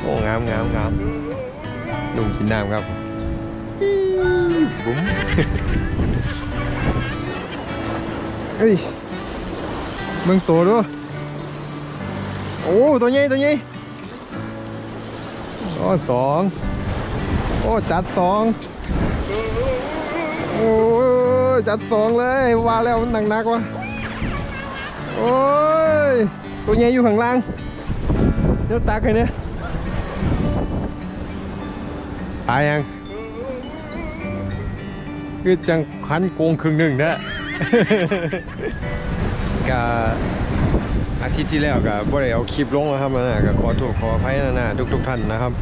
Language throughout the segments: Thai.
โอ้งามงามงามหนุ่มกินน้ำครับบุ้มเฮ้ยมึงตัวด้วยโอ้ตัวใหญ่ตัวใหญ่โอ้สองโอ้จัดสองโอ้ยจัดสองเลยว่าแล้วมันหนักนักๆวะโอ้ยตัวใหญ่อยู่ข้างล่าง เดี๋ยวตักให้เนี่ยตายยัง คือจังคันโกงครึ่งหนึ่งเด้อก็อาทิตย์ที่แล้วก็บ่ได้เอาคลิปลงแล้วครับนั่นนะก็ขอโทษขออภัยนะนะทุกทุกๆท่านนะครับ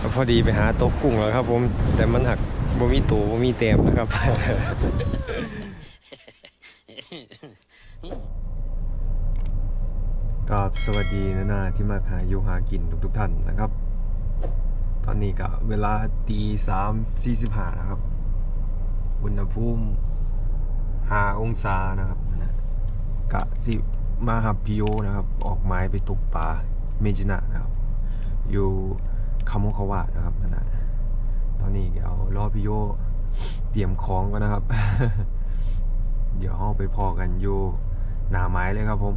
ก็พอดีไปหาตกกุ้งแล้วครับผม แต่มันหักบ่มีตัวบ่มีเต็มนะครับ กับสวัสดีนะนาที่มาหาอยู่หากินทุกทุกๆท่านนะครับ ตอนนี้ก็เวลาตีสามสี่สิบห้านะครับ อุณหภูมิห้าองศานะครับนั่นนะกะสิมาหับพิโยนะครับ ออกไม้ไปตกปลาเมจินะนะครับ อยู่คาโมคาวะนะครับนั่นนะตอนนี้เดี๋ยวรอพิโยเตรียมของก่อนนะครับ เดี๋ยวเราไปพอกันอยู่หน้าไม้เลยครับผม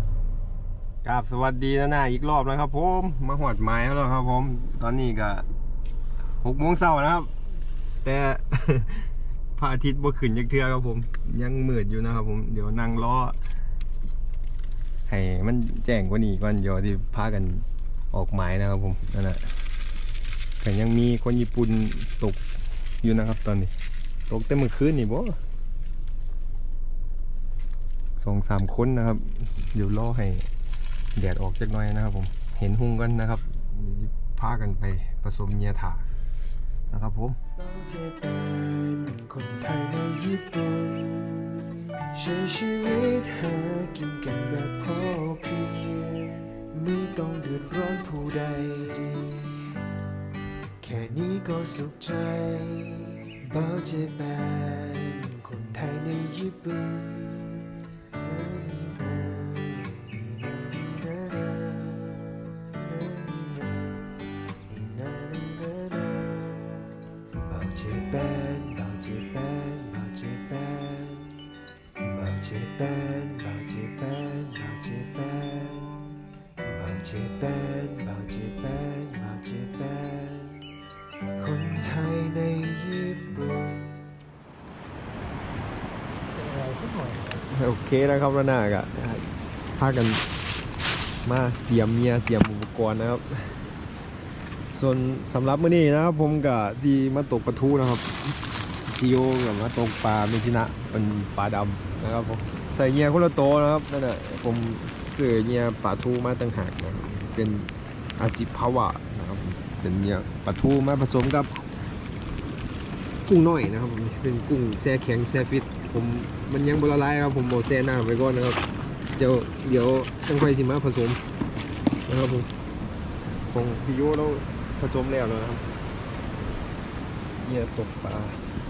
กราบสวัสดีนะนาอีกรอบนะครับผมมาหอดไม้แล้วครับ ผม ตอนนี้ก็หกโมงเช้านะครับ แต่ พระอาทิตย์บ่ขึ้นยักเทือครับผม ยังมืดอยู่นะครับ ผมเดี๋ยวนั่งรอให้มันแจ้งกว่านี้ก่อนเดี๋ยวที่พากันออกหมายนะครับผมนั่นแหละแต่ยังมีคนญี่ปุ่นตกอยู่นะครับ ตอนนี้ ตกแต่เมื่อคืนนี่บ่สองสามคนนะครับ เดี๋ยวรอให้ แดดออกจักหน่อยนะครับผมเห็นหุ่งกันนะครับพากันไปผสมเนียถานะครับผมเราจะเป็นคนไทยในญี่ปุ่นใช้ชีวิตหากินกันแบบพอเพียงไม่ต้องเดือดร้อนผู้ใด แค่นี้ก็สุขใจเราจะเป็นคนไทยในญี่ปุ่น เบาเจแปนเบาเจแปนเบาเจแปนคนไทยในญี่ปุ่นโอเคนะครับแล้วหน้ากะพากันมาเตรียมเมียเตรียมอุปกรณ์นะครับ ส่วนสำหรับมื้อนี้นะครับ ผมกับที่มาตกปลาทูนะครับพี่โยกับมาตกปลาเมจินะเป็นปลาดำนะครับผมใส่เงียคนละโตวนะครับนั่นแหละผม อเงียปลาทูมาต่างหากนะครับเป็นอาจิภาวะนะครับเป็นเงียปลาทูมาผสมกับกุ้งน้อยนะครับผมเป็นกุ้งแช่แข็งแช่ฟิต ผมมันยังบละลายครับผมบอกแช่น้ำไว้ก่อนนะครับ เดี๋ยวเดี๋ยวต้องค่อยสิมาผสมนะครับผมของพี่โยเราผสมแล้วนะครับเนี่ยตกปลา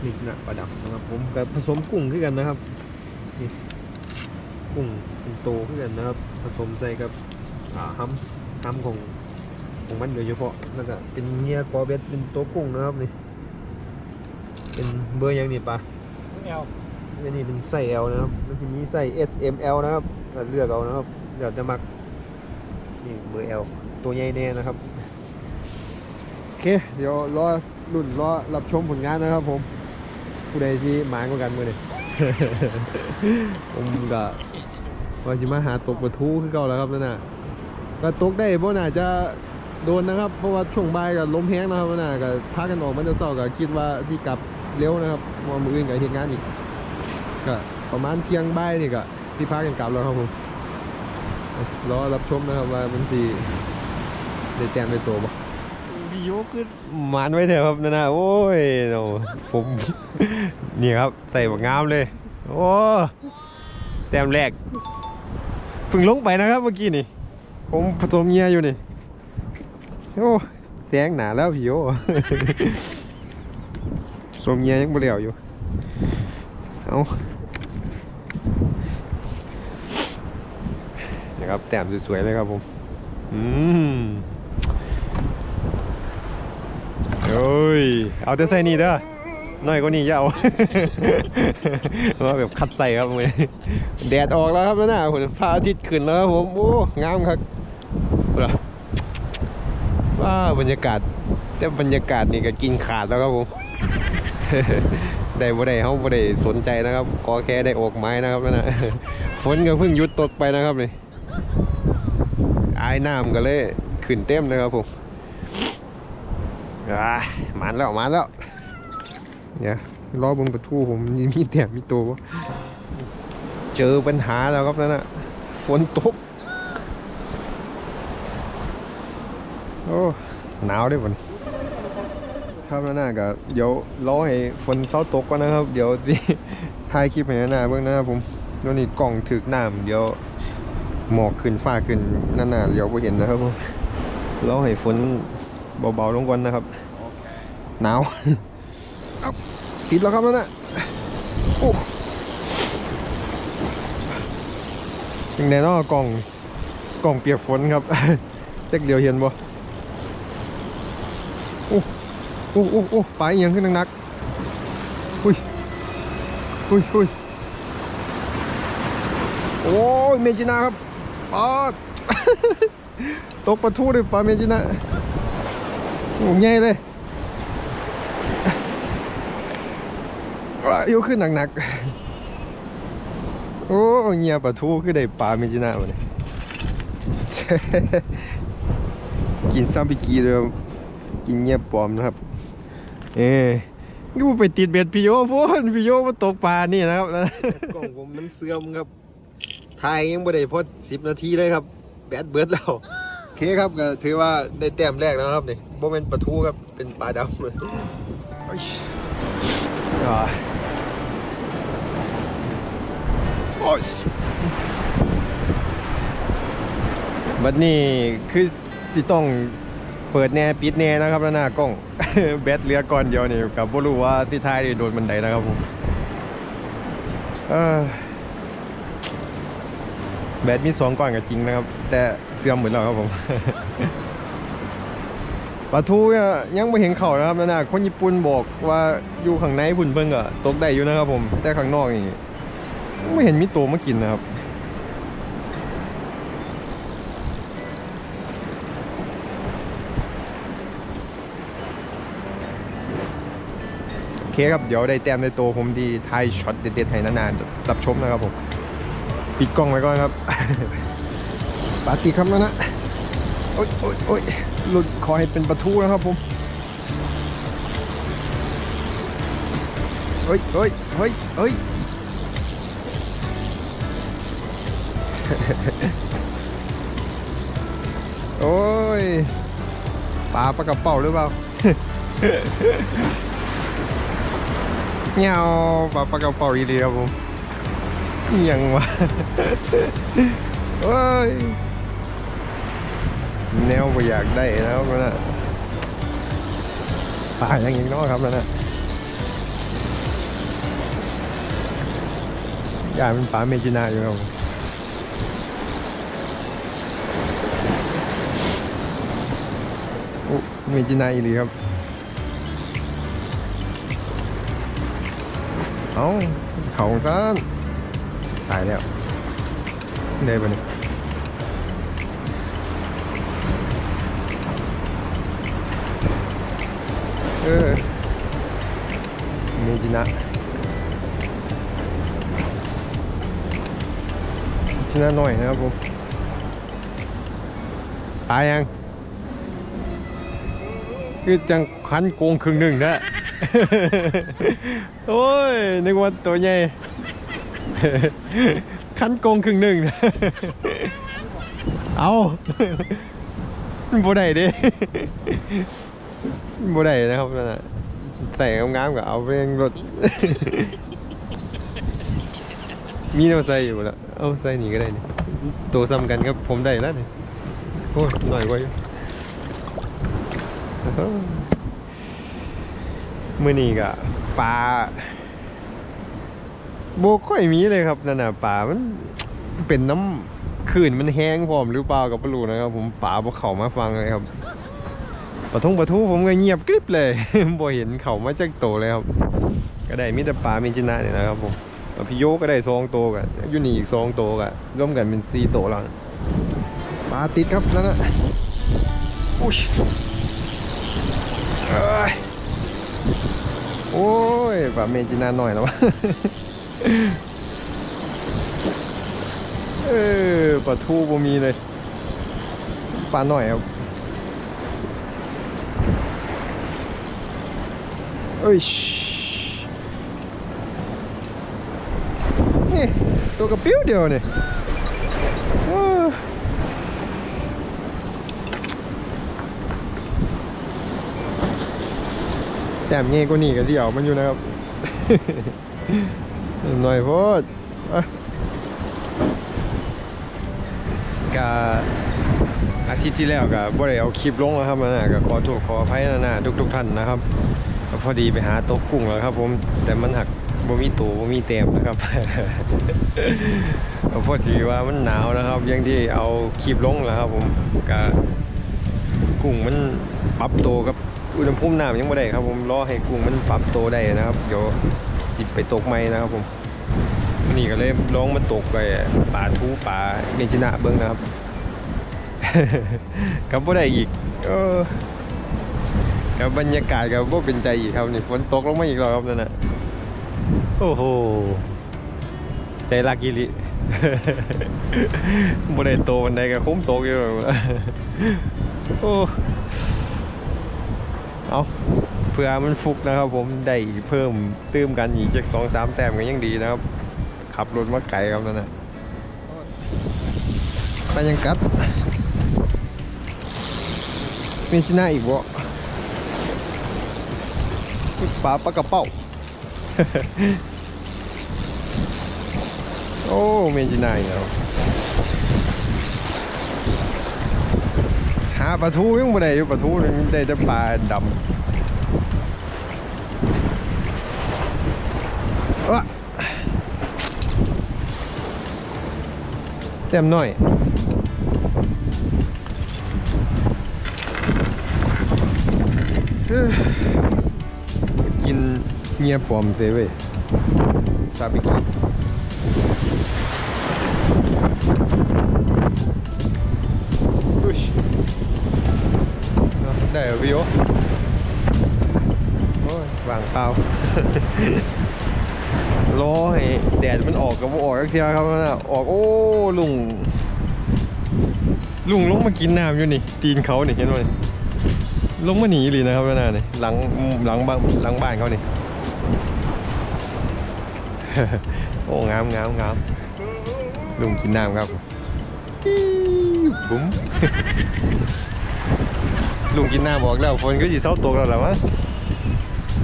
นี่ชนะปลาดับนะครับผมกับผสมกุ้งขึ้นกันนะครับนี่ กุ้งกุ้งโตขึ้นกันนะครับ ผสมใส่กับอ่าฮัมฮัมของของมันโดยเฉพาะแล้วก็เป็นเงียกอเบ็ดเป็นตัวกุ้งนะครับนี่เป็นเบอร์ยังนี่ปะเอลอันนี้เป็นไส้ L นะครับมันจะมีไส้ S M L นะครับก็เลือกเอานะครับเดี๋ยวจะมักนี่เบอร์ L ตัวใหญ่แน่นะครับโอเคเดี๋ยวรอรุ่นรอรับชมผลงานนะครับผมผู้ใดที่หมายกว่ากันมือนี่ผมก็ ว่าจะมาหาตกปลาทูขึ้นเก่าแล้วครับนั่นน่ะก็ตกได้เพราะน่าจะโดนนะครับ เพราะว่าช่วงบ่ายกับลมแห้งนะครับนั่นน่ะก็พากันออกมันจะเศร้าก็คิดว่าที่กลับเร็วนะครับว่ามืออื่นกับเหตุงานอีกก็ประมาณเที่ยงบ่ายนี่ก็สิพากันกลับแล้วครับผมรอรับชมนะครับว่ามันสิได้แต้มได้ตัวบ่พี่โยคือหมานไว้เถอะครับนั่นนะโอ้ยโอ้ผมนี่ครับใส่บักงามเลย โอ้แต้มแรก เพึ่งลงไปนะครับเมื่อกี้นี่ ผมผสมเงียอยู่นี่ โอ้แสงหนาแล้วพี่โยผสมเงียยังเหลียวอยู่ เอานะครับแต้มสวยๆเลยครับผม อืมอ้ย เอาแต่ใส่นี่เด้อ น้อยกว่านี้ยาเอาว่าแบบคัดใส่ครับมือแดดออกแล้วครับแล้วนะผมพระอาทิตย์ขึ้นแล้วครับผมโอ้งามครับรอว้าบรรยากาศ แต่บรรยากาศนี่ก็กินขาดแล้วครับผมได้บ่ได้เขาบ่ได้สนใจนะครับขอแค่ได้ออกไม้นะครับนั่นนะฝนก็เพิ่งยุดตกไปนะครับนี่อายน้ำก็เลยขึ้นเต็มนะครับผมมาแล้วมาแล้ว เนี่ยรอเบนประตูผมมีมีแต่มีตัวเจอปัญหาแล้วครับนั่นน่ะฝนตกโอ้หนาวด้วยวันครับนั่นน่ะก็เดี๋ยวรอให้ฝนเศร้าตกก่อนนะครับ เดี๋ยวที่ถ่ายคลิปให้นั่นน่ะเบิ่งนะครับผมตอนนี้กล่องถึกน้ำเดี๋ยวหมอกขึ้นฟ้าขึ้นนั่นน่ะเดี๋ยวบ่เห็นนะครับผมรอให้ฝนเบาๆลงก่อนนะครับหนาว เอาติดแล้วครับนั่นนะโอ้ยังไงเนากล่องกล่องเปียกฝนครับเจักเดียวเห็นบ่โอ้โอ้โอ้โอ้ไปอียังขึ้นนักๆอุ้ยอุ้ยอุ้ยโอ้ยเมจินาครับปลาตกปลาทูเลยปลาเมจินาโอ้ใหญ่เลย ว้ายกขึ้นหนักๆ โอ้เงียปลาทูคือได้ปลาเมจินาบ่เนี่ยกินซ้ำไปกีเลยกินเงียบปลอมนะครับ เอ้ก็ไปติดเบ็ดพี่โยพูนพี่โยมาตกปลานี่นะครับกล้องผมมันเสื่อมครับถ่ายยังไม่ได้พอสิบนาทีเลยครับแบตเบิดแล้วโอเคครับก็ถือว่าได้แต้มแรกแล้วครับนี่โบเป็นปลาทูครับเป็นปลาดำเลย บัดนี้คือสิต้องเปิดแน่ปิดแน่นะครับแล้วหน้ากล้อง แบตเหลือก่อนเดียวนี่กับบ่รู้ว่าที่ท้ายโดนบันไดนะครับผมแบตมีสองก้อนก็จริงนะครับ แต่เสื่อมหมดแล้วครับผมปลาทูเนี่ยยังไม่เห็นเข่านะครับนั่นนะคนญี่ปุ่นบอกว่าอยู่ข้างในพุ่นเพิ่งก็ตกได้อยู่นะครับผม แต่ข้างนอกนี่ ไม่เห็นมีตัวมากินนะครับ โอเคครับ เดี๋ยวได้แต้มในตัวผมดีทายช็อตเด็ดๆให้นานๆรับชมนะครับผม ปิดกล้องไว้ก่อนครับปาติครับแล้วนะโอ๊ยโอ๊ยโอ๊ยหลุดขอให้เป็นประตูนะครับผมเฮ้ยเฮ้ยเฮ้ยเฮ้ย โอ้ยปลาปลากระเป๋าหรือเปล่าเงาปลาปลากระเป๋าอีเดียครับผมยังวะเอ้ยแนวบ่อยากได้แล้วนน่ะปลาอย่างอีกเน้อครับนั่นน่ะอยากเป็นปลาเมจินาอยู่ครับผมโอ้ เมจินาอีหลีครับ เอาเขาซะตายแล้วได้ปะเนี่ยเออเมจินะชินะหน่อยนะครับผมตายยัง คือจังคันโกงครึ่งหนึ่งนะโอ้ยนึกว่าตัวใหญ่คันโกงครึ่งหนึ่งนะเอาบ่ได้ดิบ่ได้นะครับนั่นน่ะแต่งามๆก็เอาไปยังรถมีแนวใส่อยู่แล้วเอาใส่นี่ก็ได้นี่ตัวซ้ำกันครับผมได้แล้วนี่โอ้ยหน่อยกว่าอยู่ มื่อนี้ก็ปลาโบค่อยมีเลยครับนั่นน่ะปลามันเป็นน้ำขื่นมันแห้งพร้อมหรือเปล่ากับปลูนะครับ ผมปลาบ่เขามาฟังเลยครับปะทงปะทูผมก็เงียบกริบเลยบ่เห็นเขามาจากโตเลยครับ ก็ได้มิตรปลาเมจินะเนี่ยนะครับผมพี่โยก็ได้สองโตกันยูนี่อีกสองโตกันร่วมกันเป็นสี่โตแล้วปลาติดครับนั่นนะอุ้ย โอ้ยปลาเมจินะหน่อยแล้ววะเออปลาทูบ่มีเลยปลาหน่อยครับเอ้ยนี่ตัวกระปิ้วเดียวเนี่ยเออ แต้มเงี้ยกว่านี่ก็เดี่ยวมันอยู่นะครับหน่อยโพดอะอาทิตย์ที่แล้วก็บ่ได้เอาคลิปลงแล้วครับนั่นะก็ขอโทษขออภัยนะนะทุกทุกท่านนะครับพอดีไปหาโต๊ะกุ้งแล้วครับ ผมแต่มันหักบ่มีตัวบ่มีเต็มนะครับพอดีว่ามันหนาวนะครับยังที่เอาคลิปลงแล้วครับ ผมก็กุ้งมันปรับตัวกับ อุณหภูมิน้ำยังบ่ได้ครับผมรอให้กุ้งมันปรับตัวได้นะครับ เดี๋ยวจิบไปตกไม้นะครับผมนี่ก็เลยลองมาตกไปป่าทูป่าเมจินะเบิ้งนะครับกับบ่ได้อีกออกับบรรยากาศกับบ่เป็นใจอีกครับนี่ฝนตกลงมาอีกแล้วครับนั่นนะโอ้โหใจรักอีหลิบ่ได้โตวันใดก็คุ้มตกอยู่โอ้ เอาเพื่อมันฟุกนะครับ ผมได้เพิ่มเติมกันอีกจากสองสามแต้มก็ยังดีนะครับ ขับรถมาไกลครับนั่นนะไปยังกัดมีชน่าอีกบ่ปลาปลากระเป้าโอ้เมนจินาอีกแล้วหา ปลาทูยังไม่ได้อยู่ปลาทูได้แต่ปลาดำเต็มหน่อยกินเงียปลอมเซเว้ยซาบิกิ เอาได้เหรอพี่โอ้ยวางเปล่ารอให้แดดมันออกกับออกเทียครับนั่นน่ะออกโอ้ลุง ลุงลงมากินน้ำอยู่นี่ ตีนเขานี่เห็นไหมลงมาหนีเลยนะครับนั่นน่ะนี่หลังหลังบ้านหลังบ้านเขานี่โอ้งามงามงามลุงกินน้ำครับอิ๊วบุ้ม ลุงกินน้ำบอกแล้วฝนก็จะเศร้าตกแล้วแหละมั้ง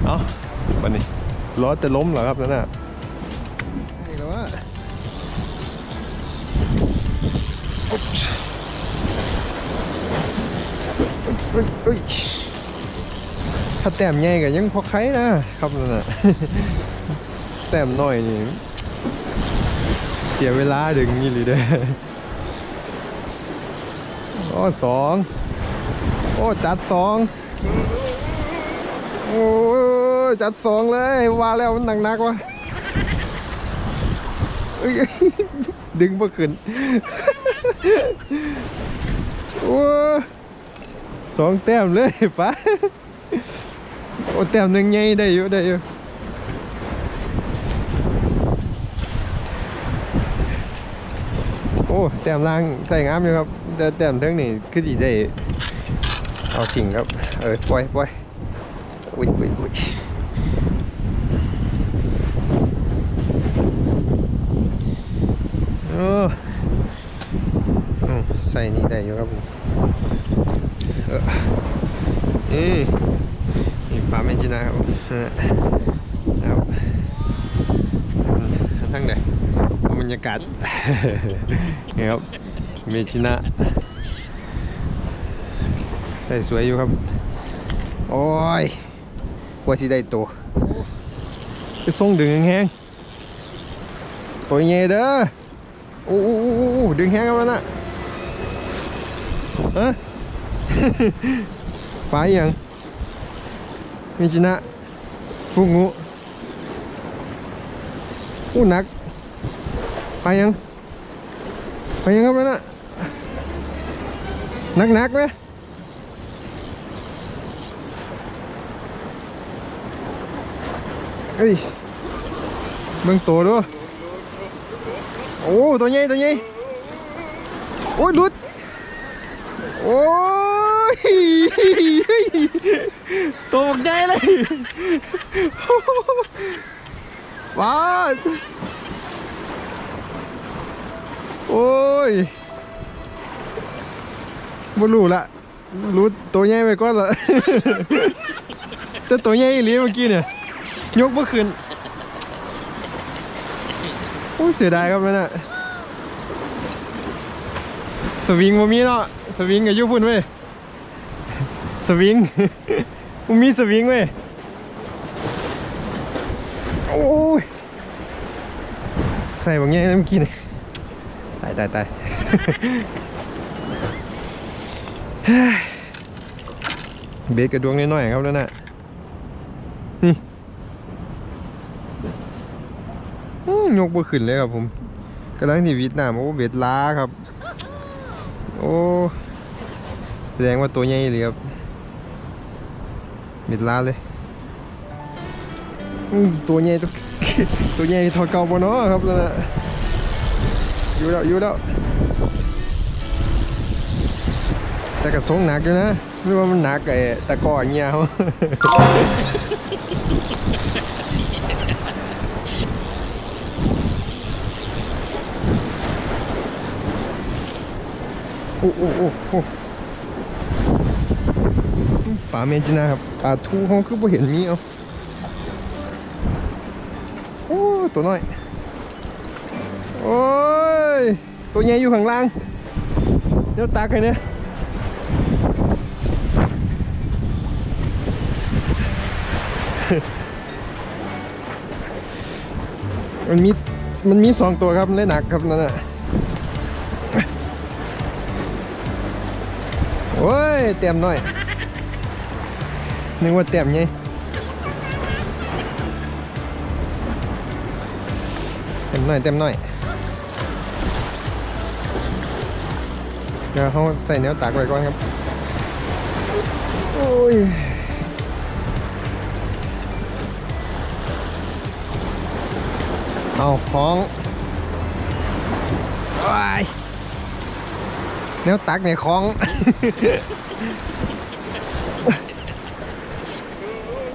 เอ้าวันนี้ร้อนแต่ล้มเหรอครับนั่นน่ะนี่แล้วว่าอุ๊บเอ้ยเอ้ยถ้าแต้มใหญ่ก็ยังพอไข่นะครับนั่นน่ะแต้มน้อยนี่เสียเวลาดึงนี่เลยเด้อโอ้สอง โอ้จัดสองโอ้จัดสองเลยว่าแล้วมันหนักๆวะเอ้ยดึงบ่ขึ้นโอ้สองแต้มเลยปะโอ้แต้มหนึ่งไงได้อยู่ได้อยู่โอ้แต้มล่างใส่งามอยู่ครับแต่แต้มเทั้งนี่คือดีได้ เอาสิ่งครับเออปล่อยปล่อยอุ้ยอุ้ยอุ้ยโอ้ใส่นี่ได้อยู่ครับผมเออนี่นี่ปลาเมนจินะครับครับทั้งใดดูบรรยากาศนี่ครับเมจินะ ใส่สวยอยู่ครับ โอ้ยกว่าสิได้ตัวไปส่งดึงแห้งๆตัวเงี้ยเด้อโอ้โหดึงแห้งกันแล้วนะฮะปลาอหยังมิจินะฟุกงูอู้หนักไปยังไปยังครับนั่นน่ะหนักหนักๆไหม เอ้ยเบิ่งตัวด้วยโอ้ตัวใหญ่ตัวใหญ่โอ้ยลุดโอ้ยตัวบักใหญ่เลยว้าโอ้ยบ่รู้ละรู้ตัวใหญ่ไปก่อนละแต่ตัวใหญ่อีหลีเมื่อกี้เนี่ย ยกเมื่อคืนโอ้ยเสียดายครับนั่นน่ะสวิงบ่มีเนาะสวิงกับยุพุ่นเว้ยสวิงบ่มีสวิงเว้ยโอ้ยใส่บางแง่เมื่อกี้นี่ตายตายตายเบสกระดวงน้อยครับนั่นน่ะนี่อื้อ ยกบ่ขึ้นเลยครับผมกำลังที่วิดน้ำโอ้เบสล้าครับ โอ้แสดงว่าตัวใหญ่เลยครับมิดลาเลยตัวใหญ่ตัวตัวใหญ่ทอเก่าบ่เนาะครับนั่นน่ะอยู่แล้วอยู่แล้วแต่กระสงหนักอยู่นะไม่ว่ามันหนักไอ้ตะก้อเงี้ยเขา อ้โอ้โอ้โอ้ปลาเมจินะครับปลาทูเขาคือบ่เห็นมีเอาโอ้ตัวน้อย โอ้ย ตัวใหญ่อยู่ข้างล่าง เดี๋ยวตากให้เนี่ยมันมี มันมีสองตัวครับมันหนักครับนั่นน่ะ ยเต็มหน่อยนึกว่าเต็มไงเต็มหน่อยเต็มหน่อยเดี๋ยวเขาใส่แนวตักไว้ก่อนครับโอ้ยเอาของ แนวตักเนี่ยของ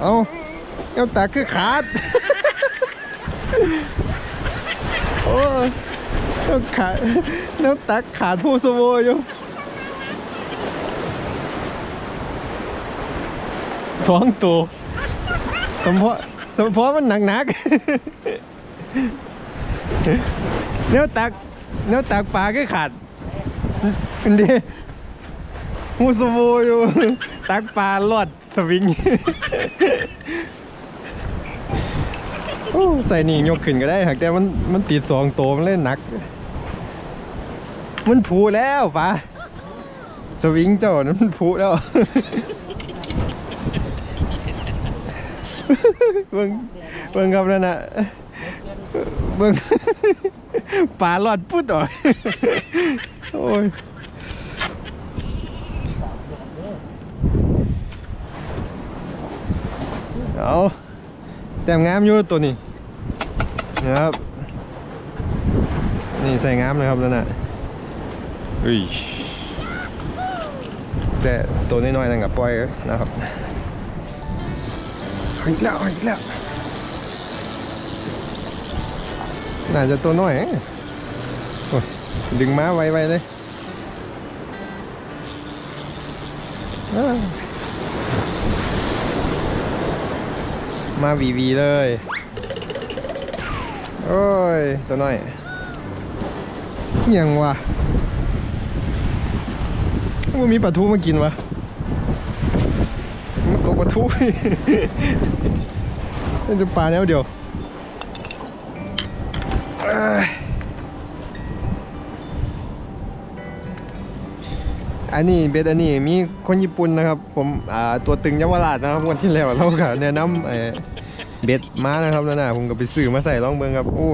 เอาแนวตักคือขาด โอ้ยแนวขาดแนวตักขาดผู้สโวอยู่สองตัวสมพอสมพอมันหนักหนักๆแนวตักแนวตักปลาคือขาด อันนี้มูสโวอยู่ ตักปลาลอดสวิงโอ้ใส่นี่ยกขึ้นก็ได้หากแต่มันมันติดสองตัวมันเล่นหนัก มันผูแล้วปลาสวิงเจ้านั้นมันผูแล้วเบิ่งเบิ่งครับนั่นน่ะเบิ่งปลาลอดพุดออ โอ้ยเอาแต้มงามอยู่ตัวนี้นะครับนี่ใส่งามเลยครับนั่นน่ะอุ้ยแต่ตัวน้อยๆนั่นกับปล่อยนะครับอาอีกแล้วอาอีกแล้วน่าจะตัวน้อยเองโอ้ย ดึงม้าไวๆเลยมาวีวีเลย โอ้ย ตัวน้อย ยังวะมันมีปลาทูมากินวะมันตกปลาทูนี่จะปลาแนวเดียว อันนี้เบสอันนี้มีคนญี่ปุ่นนะครับ ผมอ่าตัวตึงเยาวราชนะครับวันที่แล้วเราก็แนะนำเออเบสมานะครับนั่นน่ะผมก็ไปซื้อมาใส่ลองเบิ่งครับโอ้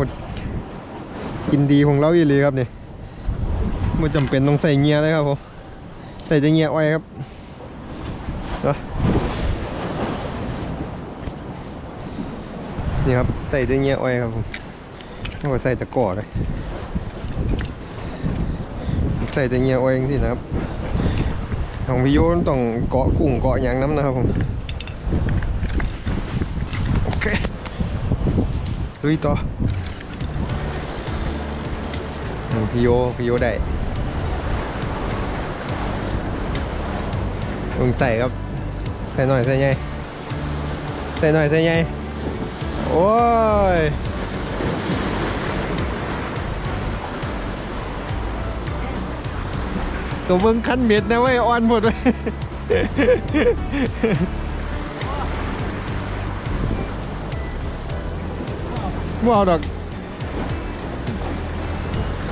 กินดีของเราอีหลีครับเนี่ยไม่จำเป็นต้องใส่เงียเลยครับผมใส่แต่เงียอ้อยครับเนาะนี่ครับใส่แต่เงียอ้อยครับผมไม่ว่าใส่ตะกอเลยใส่แต่เงียอ้อยอย่างที่นะครับ ของพี่โยนต้องเกาะกุ้งเกาะหยางน้ำนะครับผม โอเคลุยต่อพี่โยพี่โยได้ลงใส่ครับ ใส่หน่อยใส่ใหญ่ใส่หน่อยใส่ใหญ่โอ้ย ตัวเบิ่งคันเม็ดนะเว้ยอ่อนหมดเลยบ่เอาดอก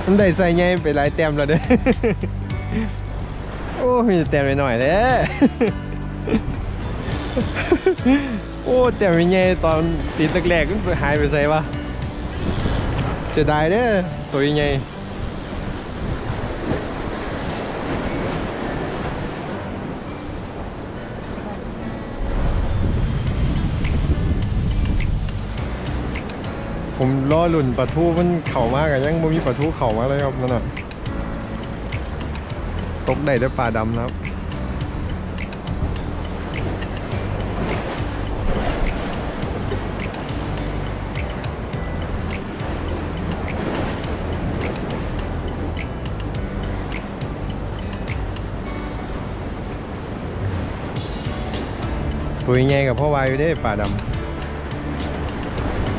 มันได้ใส่ใหญ่ไปหลายแต้มแล้วเด้อโอ้มีแต่แต้มหน่อยๆเด้อโอ้แต้มใหญ่ๆตอนติดแรกๆมันหายไปใส่ปะจะได้เด้อตัวใหญ่ผ มรอหลุนปลาทูมันเข่ามากอะยังบ่มีปลาทูเข่ามาเลยครับนั่นน่ะตกได้ด้วยปลาดำนะครับตัวใหญ่กับพ่อวายอยู่เด้ปลาดำ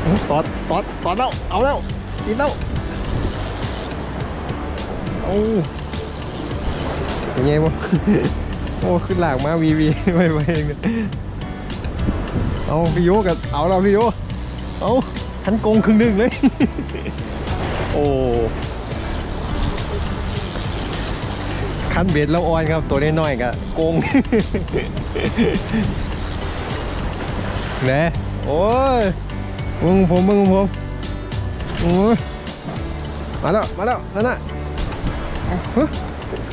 ตอดตอดตอดแล้ว เอาแล้วกินแล้วโอ้เป็นไงบ่โอ้ขึ้นหลากมาวีวีไปไปเองเอาพี่โยกับเอาแล้วพี่โยเอาทันโกงครึ่งหนึ่งเลย โอ้คันเบ็ดแล้วออนครับ ตัวน้อยๆกับโกงแหนะโอ้ย มึงผมมึงผมโอ้ยมาแล้วมาแล้วนั่นน่ะฮะ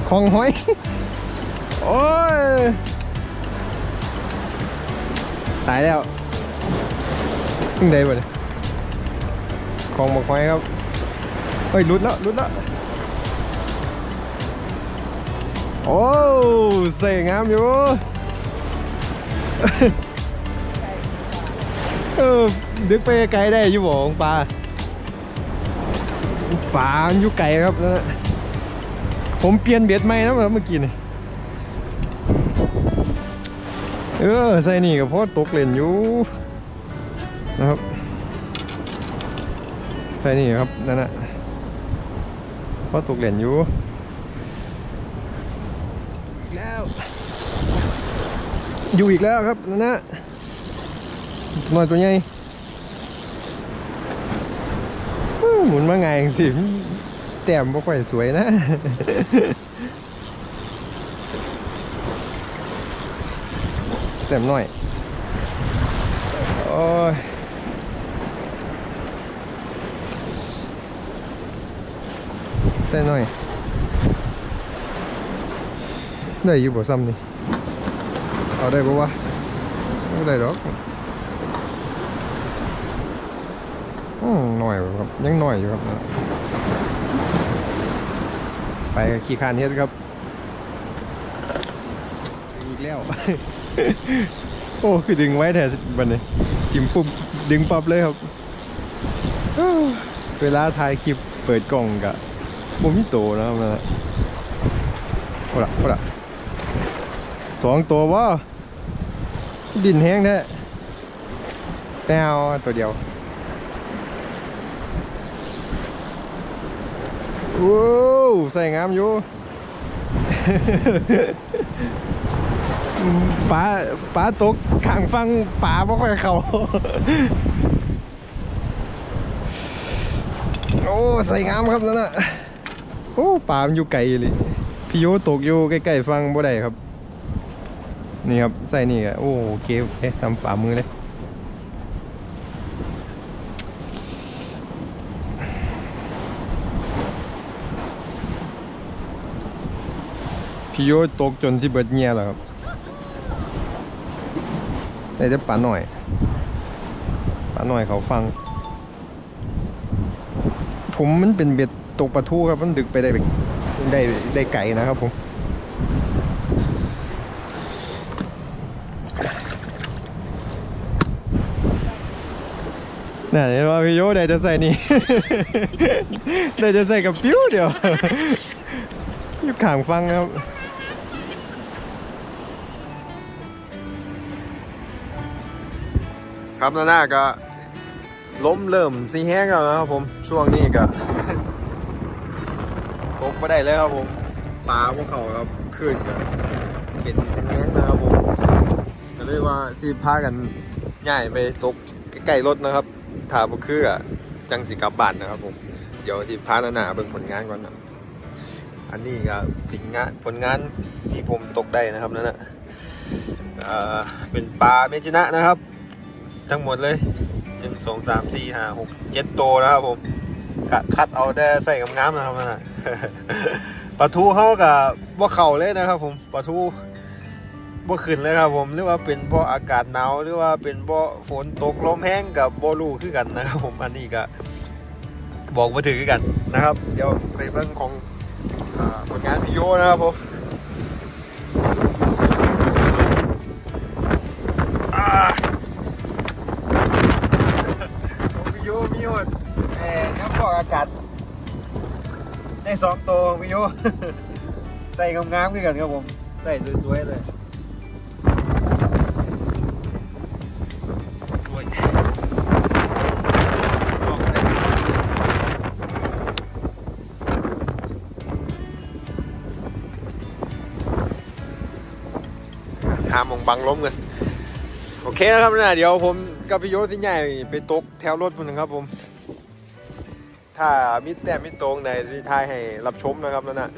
ของหอย โอ้ย ตายแล้วขึ้นได้บ่เนี่ยของหมกหอยครับ เฮ้ยลุดแล้วลุดแล้ว โอ้ใส่งามอยู่เออ ดึกไปไกลได้อยู่บ่ของปลาปลาอยู่ไกลครับนั่นน่ะผมเปลี่ยนเบ็ดใหม่นะเมื่อกี้นี่เออใส่นี่กับพ่อตกเล่นอยู่นะครับใส่นี่ครับนั่นน่ะพ่อตกเล่นอยู่อีกแล้วอยู่อีกแล้วครับนั่นนะหน่อยตัวใหญ่อื้อ หมุนมาไงสิแต้มบ่ค่อยสวยนะแต้มหน้อย โอ้ยใส่หน่อย ได้อยู่บ่ซ้ำนี่ เอาได้บ่วะไม่ได้หรอก อืมห น่อยครับยังหน่อยอยู่ครับ ไปขี่คานเฮ็ดครับ อีกแล้ว โอ้คือดึงไว้แต่บันนี้จิ้มปุ๊บดึงปั๊บเลยครับ เวลาถ่ายคลิปเปิดกล่องกะบ่มีโตนะครับนะโอ้ละโอ้ละสองตัววะดินแห้งแท้แต้วตัวเดียว โอ้วใส่งามอยู่ปลาปลาตกข้างฟังปลาบ่ค่อยเขาโอ้ใส่งามครับนั่นน่ะโอ้ปลามันอยู่ไกลเลยพี่โยตกอยู่ใกล้ๆฟังบ่ได้ครับ นี่ครับใส่นี่ก็โอ้โอเคโอเคทำฝ่ามือเลย โยตกจนที่เบิดเงียแล้วครับแต่จะป่าหน่อยป่าหน่อยเขาฟัง ผมมันเป็นเบ็ดตกปลาทูครับ มันดึกไปได้ไปได้ได้ไก่นะครับผมน่ะเห็นว่าพี่โยได้จะใส่นี่ ได้จะใส่กับปิ้วเดียว อยู่ข้างฟังครับ ครับนาน่าก็ล้มเริ่มสีแห้งแล้วนะครับผมช่วงนี้ก็ตกไปได้เลยครับผมปลาพวกเขาครับขึ้นก็เป็นแห้งนะครับผมก็เลยว่าที่พากันย่ายไปตกใกล้ๆรถนะครับถาบ่คืออะจังสิกลับบ้านนะครับผมเดี๋ยวที่พานานาเบิ่งผลงานก่อนนะอันนี้ก็ผลงานผลงานที่ผมตกได้นะครับนั่นนะเอ่อเป็นปลาเมจินะนะครับ ทั้งหมดเลยหนึ่งสองสามสี่ห้าหกเจ็ดตัวนะครับผมกะคัดเอาได้ใส่งามๆนะครับนั่นน่ะปลาทูเขากับว่าเข่าเลยนะครับ ผมปลาทูบ่ขึ้นเลยครับ ผมหรือว่าเป็นเพราะอากาศหนาวหรือว่าเป็นเพราะฝนตกลมแห้งกับบ่รู้คือกันนะครับ ผมอันนี้ก็บอกมาถือกันนะครับ เดี๋ยวไปเบิ่งของผลงานพี่โยนะครับผมอ่า มีหมดเอ่อน้ำฟอกอากาศได้สองตัวของวิโยใส่งามๆขึ้นกันครับผม ใส่สวยๆเลยโอ้ยออกมาเลยหามองบังล้มกัน โอเคนะครับนะเดี๋ยวผม กับพี่โยสิใหญ่ไปตกแถวรถพุ่นนะครับผม ถ้ามิดแต่มิดตรงไหนสิทายให้รับชมนะครับนั่นนะ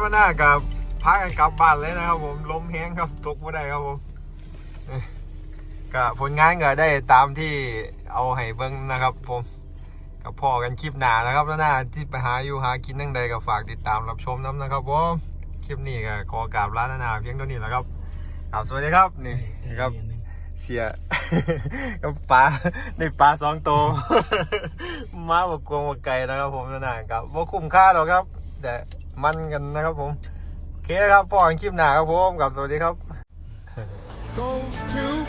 เคนะครับนั่นนะกับพากันกลับบ้านเลยนะครับ ผมล้มแห้งครับตกไม่ได้ครับผมก็ผลงานก็ได้ตามที่เอาให้เบิ้งนะครับ ผมกับพ่อกันคลิปหนานะครับนั่นนะที่ไปหาอยู่หากินนั่งใดก็ฝากติดตามรับชมน้ำนะครับผมคลิปนี้ก็ขอกราบร้านนานาเพียงเท่านี้แหละครับครับสวัสดีครับนี่ครับเสียกับปลาในปลาสองตัวมาบกกวงบกไก่นะครับผมหนนะกับว่าคุ้มค่าหรอกครับ แต่ มันกันนะครับผมโอเคครับพอกันคลิปหน้าครับผมกับสวัสดีครับ goes to